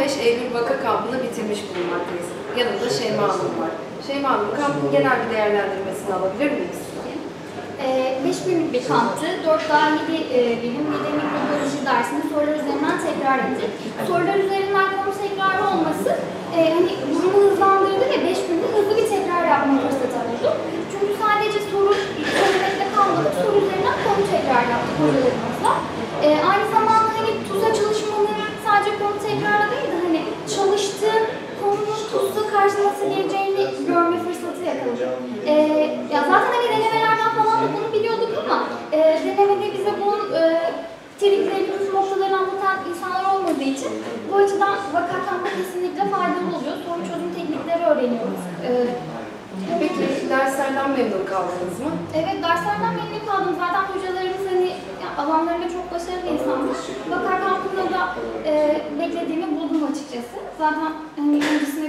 15 Eylül vaka kampını bitirmiş bulunmaktayız. Yanımda Şeyma Hanım var. Şeyma Hanım, kampın genel bir değerlendirmesini alabilir miyiz? 5 günlük bir kamptı. 4 daha 7 bilim bir mikrobiyoloji dersini sorular üzerinden tekrar ettik. Sorular üzerinden konu tekrarı olması e, hani durumu hızlandırdı ve 5 günde hızlı bir tekrar yapma fırsatı oldu. Çünkü sadece soru söylemekle kalmadık, soru üzerinden konu tekrar yaptık hocalarımızla. E, aynı geleceğini görme fırsatı yakaladık. E, ya zaten hani denemelerden falan da bunu biliyorduk ama e, denemede bize bunun e, triklerini, püf noktalarını anlatan insanlar olmadığı için bu açıdan vaka kampı kesinlikle faydalı oluyor. Soru çözüm teknikleri öğreniyoruz. E, Peki derslerden memnun kaldınız mı? Evet, derslerden memnun kaldım. Zaten hocalarımız hani alanlarında çok başarılı insanlar. Vaka kampında da e, beklediğimi buldum açıkçası. Zaten hani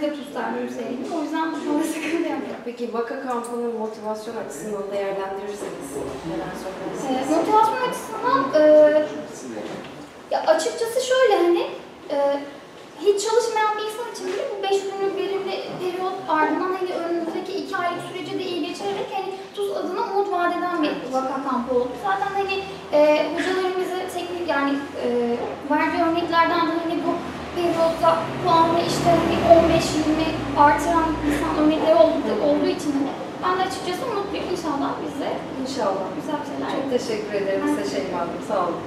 de yükseldim. O yüzden burada sıkıntı yapıyorum. Peki vaka kampının motivasyon açısından değerlendirirseniz neler E, söylersiniz? motivasyon açısından e, ya açıkçası şöyle hani e, hiç çalışmayan bir insan için bile bu 5 günlük verimli periyot ardından hani önümüzdeki 2 aylık süreci de iyi geçirerek hani TUS adına umut vaat eden bir vaka kampı oldu. Zaten hani e, hocaların bize teknik yani e, verdiği örneklerden de 15-20 artıran insan örnekleri olduğu, olduğu için hani ben de açıkçası umutluyum. İnşallah biz de İnşallah. güzel şeyler Çok teşekkür ederim size Şeyma Hanım. Sağ olun.